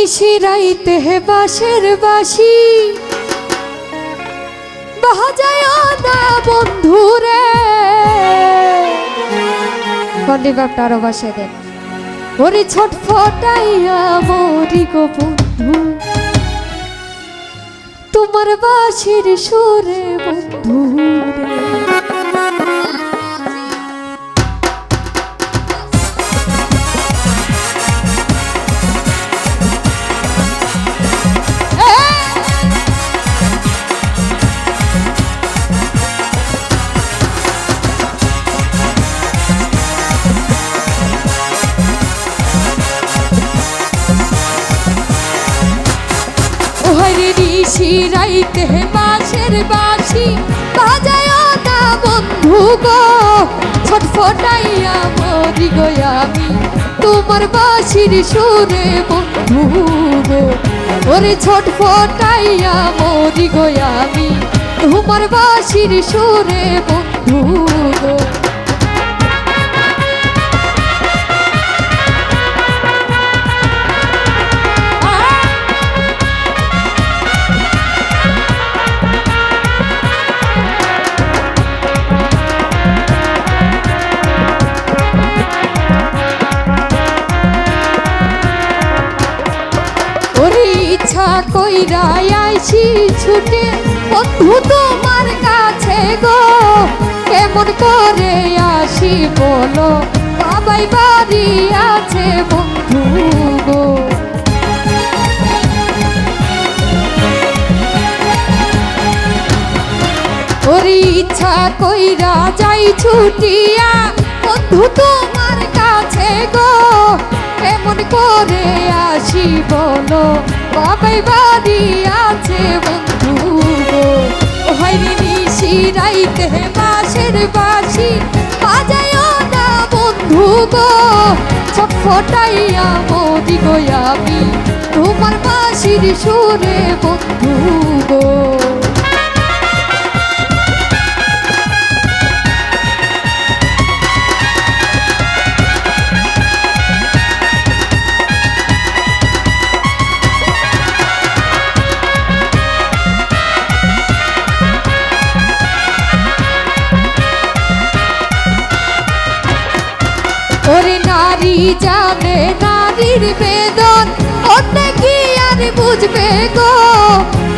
নিশিরাইতে হে বাঁশের বাসি বাজায় না বন্ধু রে কন্দি বাসে দেন। ওরে ছোট ফটাইয়া মরি গো বন্ধু। তোমার বাসির সুরে বন্ধু। ঋষি রাইতে বাঁশের বাঁশি। বাজায় না বন্ধু গো ছটফটাইয়া মরি গো আমি। তোমার বাঁশির সুরে বন্ধু গো, ওরে ছটফটাইয়া মরি গো আমি। তোমার বাঁশির সুরে বন্ধু গো। কইরা আইছি ছুটে, বন্ধু তোমার কাছে গো, কেমন করে আসি বলো? বাবাই বাড়ি আছে বন্ধু গো। ওরে ইচ্ছা কইরা যাই ছুটিয়া, বন্ধু তোমার কাছে গো, কেমন করে আসি বলো? বাবাই বাড়ি আছে বন্ধু গো। হয়নি নিশি রাইতে বাসের বাসি বাজায় না বন্ধু গো। ছটফটাইয়া মোদি গো আমি তোমার বাসির সুরে বন্ধু গো। নারী জানে নারীর বেদন। অন্য কি আর বুঝবে গো?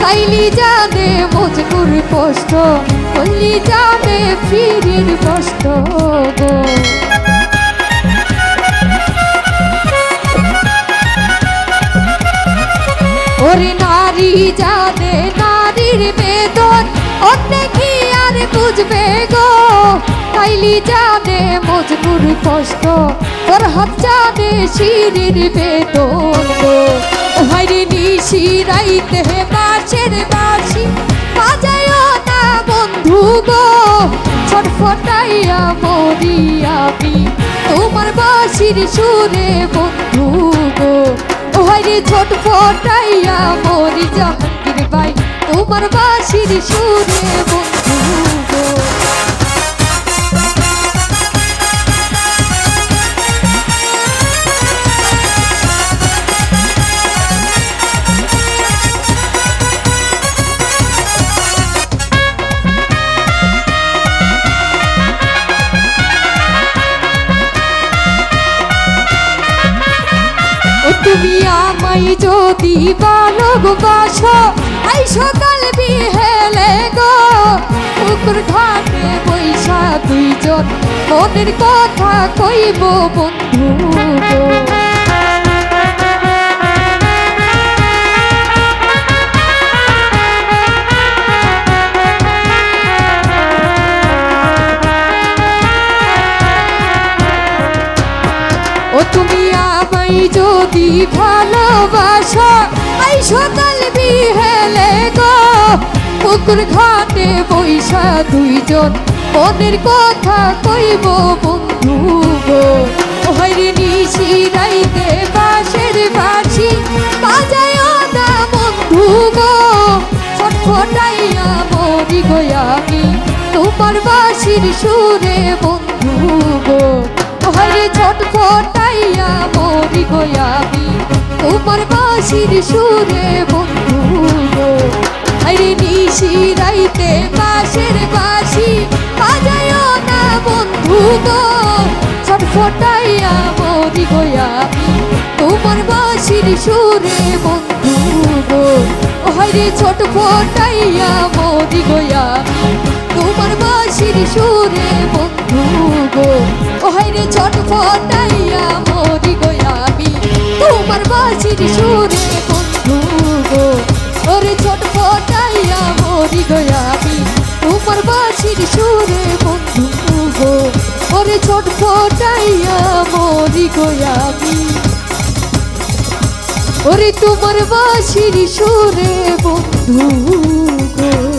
তাইলি জানে মজনুর কষ্ট বললি জানে ফিরির কষ্ট গো। ওরে নারী জানে নারীর বেদন, অন্য কি আর বুঝবে গো? তাইলি জানে মজনুর কষ্ট, ওর হাত জানে শিরির বেদন হাইরে নিশি রাইতে বাঁশের বাসি বাজায় না বন্ধু গো ছটফটাইয়া মরি আমি। তোমার বাসির সুরে বন্ধু গো ওহাইরে ছোট ফটাইয়া মরি জাহাঙ্গীর বাই তোমার বাসির সুরে বন্ধু আমায় যদি বালক বাস, এই সকাল বিহেলে গো। পুকুর ঘাটে বৈশা দুইজন মনের কথা কইব বন্ধু গো। যদি ভালোবাসো আই সকাল বিহেলে গো, পুকুর ঘাটে বৈশা দুইজন। মনের কথা কইব বন্ধু গো। ওহাইরে নিশি রাইতে বাঁশের বাসি বাজায় না বন্ধু গো। ছটফটাইয়া মরি গো আমি, তোমার বাসির সুরে বন্ধু গো। হরে ছটফটাইয়া গো আমি, তোমার বাঁশির সুরে বন্ধু গো। আরে নিশি রাইতে বাঁশের বাঁশি বাজায় না বন্ধু গো। ছটফটাইয়া মরি গয়া তোমার বাঁশির সুরে বন্ধু গো। ও হরে ছটফটাইয়া মরি গয়া তোমার বাঁশির সুরে বন্ধু গো। হরে ছটফটাইয়া ছটফটাইয়া মরি তোমার বাসির সুরে বন্ধু গো, ওরে ছটফটাইয়া মরি গয়া আমি। ওরে তোমার বাসির সুরে বন্ধু গো।